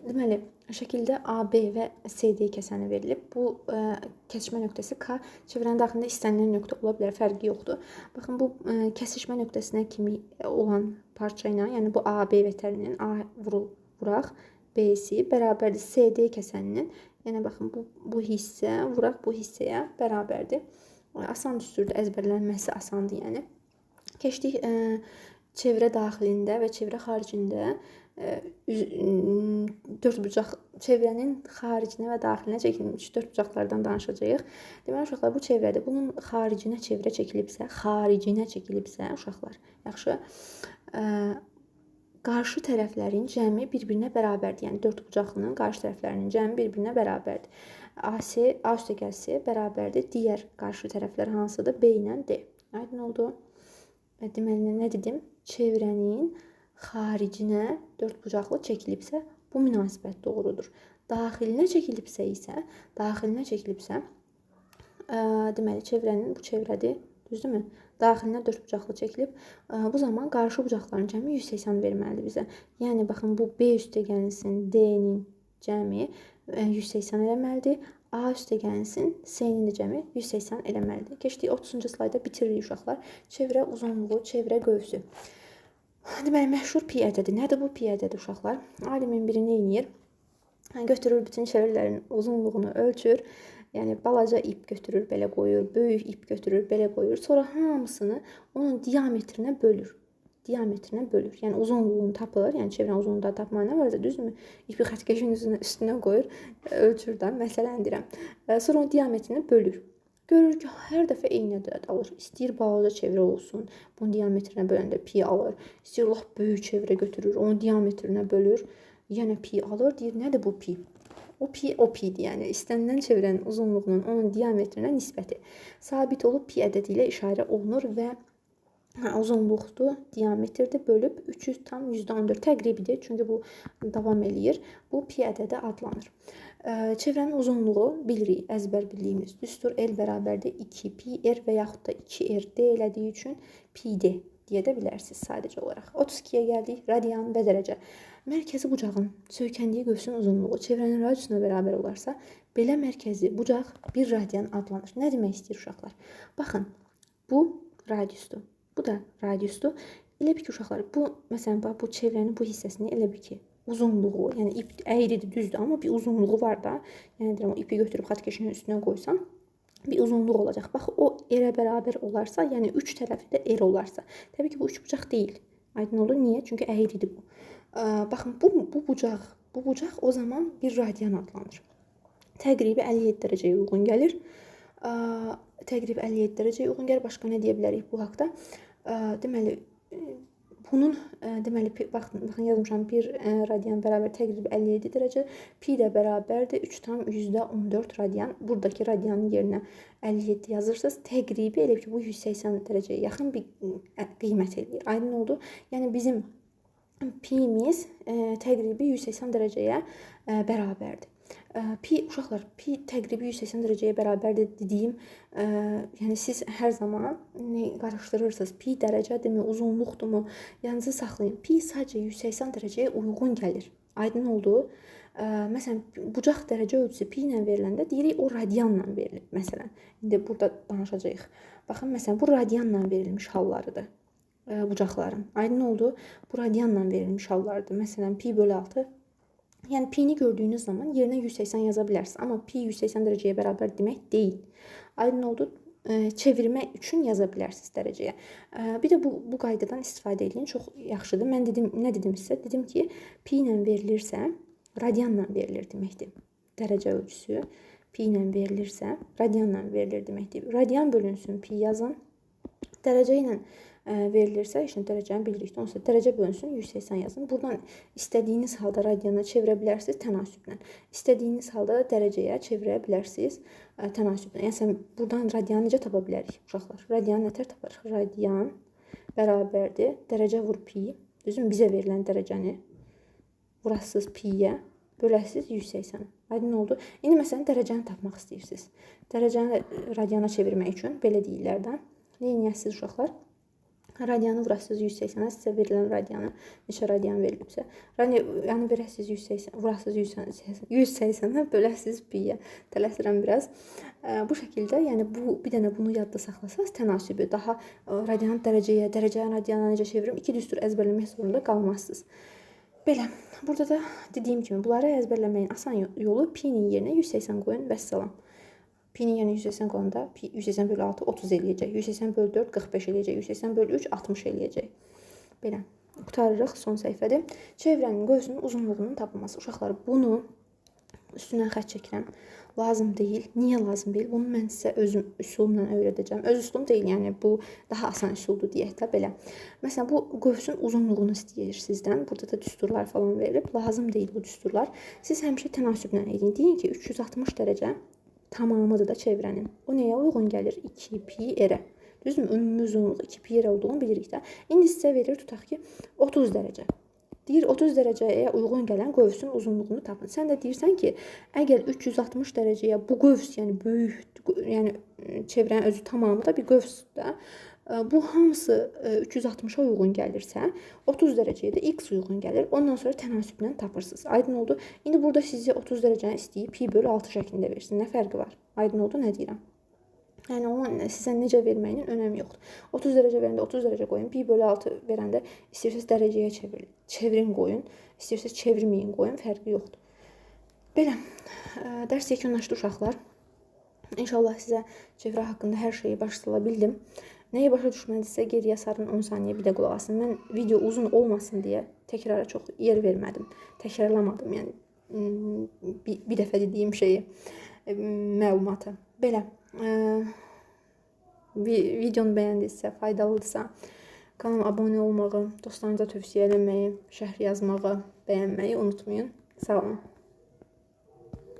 Deməli, şəkildə AB və CD kəsəni verilib. Bu ə, kəsişmə nöqtəsi K çevrənin daxilində istənilən nöqtə ola bilər, fərqi yoxdur. Baxın bu ə, kəsişmə nöqtəsinə kimi olan parça ilə, yəni bu AB vətərinin A vurul vuraq B-si bərabərdir CD kəsəninin. Yəni baxın bu bu hissə vuraq bu hissəyə bərabərdir. Asan düsturdur, əzbərlənməsi asandır, yəni. Keçdik ə, çevrə daxilində və çevrə xaricində dördbucaq çevrənin xaricinə və daxilinə çəkilmiş dördbucaqlardan danışacağıq. Deməli uşaqlar bu çevrədə bunun xaricinə çevrə çəkilibsə, xaricinə çəkilibsə uşaqlar, yaxşı qarşı tərəflərin cəmi bir-birinə bərabərdir. Yəni dördbucaqlının qarşı tərəflərinin cəmi bir-birinə bərabərdir. AC A üstə gəlsə bərabərdir digər qarşı tərəflər hansıdır? B ilə D. Aydın oldu? Deməli nə dedim? Çevrənin xaricinə dördbucaqlı çəkilibsə, bu münasibət doğrudur. Daxilinə çəkilibsə isə, daxilinə çəkilibsə, ə, deməli çevrənin bu çevrədir, düzdürmü? Daxilinə dördbucaqlı çəkilib, ə, bu zaman qarşı bucaqların cəmi 180 verməlidir bizə. Yəni baxın bu B üstə gəlinsin D-nin cəmi 180 eləməlidir. A üstə gəlsin, C-nin də cəmi 180 eləməlidir. Keçdik 30-cu slayda bitiririk uşaqlar. Çevrə uzunluğu, çevrə qövsü. Deməli, məşhur pi ədədi. Nədir bu pi ədədi uşaqlar? Alimin biri nə edir? Götürür bütün çevrələrin uzunluğunu ölçür. Yəni balaca ip götürür, belə qoyur, böyük ip götürür, belə qoyur. Sonra hamısını onun diametrinə bölür. Diametrinə bölür. Yəni uzunluğunu tapır. Yəni çevrənin uzunluğunu da tapmağa nə varsa, düzdürmü? İpi xəttkeşin üstünə qoyur, ölçür də, məsələndirəm. Sonra onun diametrini bölür. Görür ki, hər dəfə eyni ədəd alır. İstəyir balaca çevrə olsun, bunun diametrinə böləndə pi alır. İstəyir lap böyük çevrə götürür, onun diametrinə bölür, yenə pi alır. Deyir, nədir bu pi? O pi o pidir, yəni istənilən çevrənin uzunluğunun onun diametrinə nisbəti sabit olub pi ədədi ilə işarə olunur və hə, uzunluqdur, diametrdir bölüb 300 tam %14 təqribidir. Çünki bu davam eləyir. Bu pi ədədi adlanır. Çevrənin uzunluğu bilirik, əzbər bildiyimiz düstur L bərabərdir 2 pi r və yaxud da 2 r d elədiyi üçün pi d deyə də bilərsiniz sadəcə olaraq. 32-yə gəldik, radian və dərəcə. Mərkəzi bucağın söykəndiyi qövsün uzunluğu çevrənin radiusuna bərabər olarsa, belə mərkəzi bucaq 1 radian adlanır. Nə demək istəyir uşaqlar? Baxın, bu radiusdur. Bu da radiusdur. Elə bil ki, uşaqlar, bu məsələn bax bu çevrənin bu hissəsini elə bil ki, uzunluğu, yəni ip əyridir, düzdür, amma bir uzunluğu var da. Yəni deyirəm, o ipi götürüb xat keşinin üstünə qoysam, bir uzunluq olacaq. Bax, o erə bərabər olarsa, yəni üç tərəfi də er olarsa, təbii ki, bu üç bucaq deyil. Aydın olur. Niyə? Çünki əyridir bu. Baxın, bu bu bucaq, bu bucaq o zaman bir radian adlanır. Təqribi 57 dərəcəyə uyğun gəlir. Təqribi 57 dərəcəyə uyğun gəlir. Başqa nə deyə bilərik bu haqqda? Deməli, Bunun deməli baxın, baxın yazmışam 1 ə, radian bərabər təqrib 57 dərəcə, pi də bərabərdir 3,14 radian. Buradakı radianın yerinə 57 yazırsınız. Təqribi elə ki bu 180 dərəcəyə yaxın bir qiymət eləyir. Aydın oldu? Yəni bizim pimiz təqribi 180 dərəcəyə bərabərdir. Pi uşaqlar, pi təqribi 180 dərəcəyə bərabərdir dediyim, ə, yəni siz hər zaman nə qarışdırırsınız? Pi dərəcədimi, uzunluqdurmu? Yanınızda saxlayın. Pi sadəcə 180 dərəcəyə uyğun gəlir. Aydın oldu? Ə, məsələn, bucaq dərəcə ölçüsü pi ilə veriləndə deyirik o radianla verilib. Məsələn, indi burada danışacağıq. Baxın, məsələn, bu radianla verilmiş hallarıdır bucaqların. Aydın oldu? Bu radianla verilmiş hallardır. Məsələn, pi bölü 6 Yəni pi-ni gördüyünüz zaman yerinə 180 yaza bilərsiniz. Amma pi 180 dərəcəyə bərabər demək deyil. Aydın oldu? çevirmə üçün yaza bilərsiniz dərəcəyə. Bir də bu bu qaydadan istifadə edin. Çox yaxşıdır. Mən dedim, nə dedim sizə? Dedim ki, pi ilə verilirsə, radianla verilir deməkdir. Dərəcə ölçüsü pi ilə verilirsə, radianla verilir deməkdir. Radian bölünsün pi yazın. Dərəcə ilə verilirsə, işin dərəcəni bilirik. Onsuz dərəcə bölünsün 180 yazın. Buradan istədiyiniz halda radiana çevirə bilərsiniz tənasüblə. İstədiyiniz halda da dərəcəyə çevirə bilərsiniz tənasüblə. Yəni sən buradan radianı necə tapa bilərik uşaqlar? Radianı nətər taparıq? Radian bərabərdir dərəcə vur pi. Düzün bizə verilən dərəcəni vurasınız pi-yə, böləsiniz 180. Aydın oldu. İndi məsələn dərəcəni tapmaq istəyirsiniz. Dərəcəni radiana çevirmək üçün belə deyirlər də. Nə edəsiniz uşaqlar? Radianı vurasınız 180-ə, sizə verilən radianı neçə radian verilibsə, radi yəni verəsiniz 180, vurasınız 180, 180-ə, böləsiniz pi-yə. Tələsirəm biraz. Bu şəkildə, yəni bu bir dənə bunu yadda saxlasanız tənasibi daha radian dərəcəyə, dərəcəyə radiana necə çevirim, iki düstur əzbərləmək zorunda qalmazsınız. Belə. Burada da dediyim kimi bunları əzbərləməyin asan yolu pi-nin yerinə 180 qoyun və salam. Pi-nin yerinə 180 qoyanda pi 180 bölü 6 30 eləyəcək. 180 bölü 4 45 eləyəcək. 180 bölü 3 60 eləyəcək. Belə. Qutarırıq son səhifədir. Çevrənin qövsünün uzunluğunun tapılması. Uşaqlar bunu üstündən xətt çəkirəm. Lazım deyil. Niyə lazım deyil? Bunu mən sizə özüm üsulumla öyrədəcəm. Öz üsulum deyil, yəni bu daha asan üsuldur deyək də belə. Məsələn, bu qövsün uzunluğunu istəyir sizdən. Burada da düsturlar falan verilib. Lazım deyil bu düsturlar. Siz həmişə tənasüblə edin. Deyin ki, 360 dərəcə tamamıdır da çevrənin. O nəyə uyğun gəlir? 2 pi r-ə. Düzdürmü? Ümumi uzunluğu 2 pi r olduğunu bilirik də. İndi sizə verir tutaq ki 30 dərəcə. Deyir 30 dərəcəyə uyğun gələn qövsün uzunluğunu tapın. Sən də deyirsən ki, əgər 360 dərəcəyə bu qövs, yəni böyük, yəni çevrənin özü tamamı da bir qövsdür. Bu hamısı 360-a uyğun gəlirsə, 30 dərəcəyə də x uyğun gəlir. Ondan sonra tənasüblə tapırsınız. Aydın oldu? İndi burada sizi 30 dərəcəni istəyib pi bölü 6 şəklində versin. Nə fərqi var? Aydın oldu? Nə deyirəm? Yəni onun sizə necə verməyinin önəmi yoxdur. 30 dərəcə verəndə 30 dərəcə qoyun. Pi bölü 6 verəndə istəyirsiniz dərəcəyə çevirin. Çevirin qoyun. İstəyirsiniz çevirməyin qoyun. Fərqi yoxdur. Belə. Dərs yekunlaşdı uşaqlar. İnşallah sizə çevrə haqqında hər şeyi başa sala bildim. Nəyi başa düşmədisə geriyə sarın 10 saniyə bir də qulaq asın. Mən video uzun olmasın deyə təkrara çox yer vermədim. Təkrarlamadım, yəni bir, bir dəfə dediyim şeyi, məlumatı. Belə. Videonu bəyəndinizsə, faydalıdırsa, kanalıma abunə olmağı, dostlarınıza tövsiyə eləməyi, şərh yazmağı, bəyənməyi unutmayın. Sağ olun.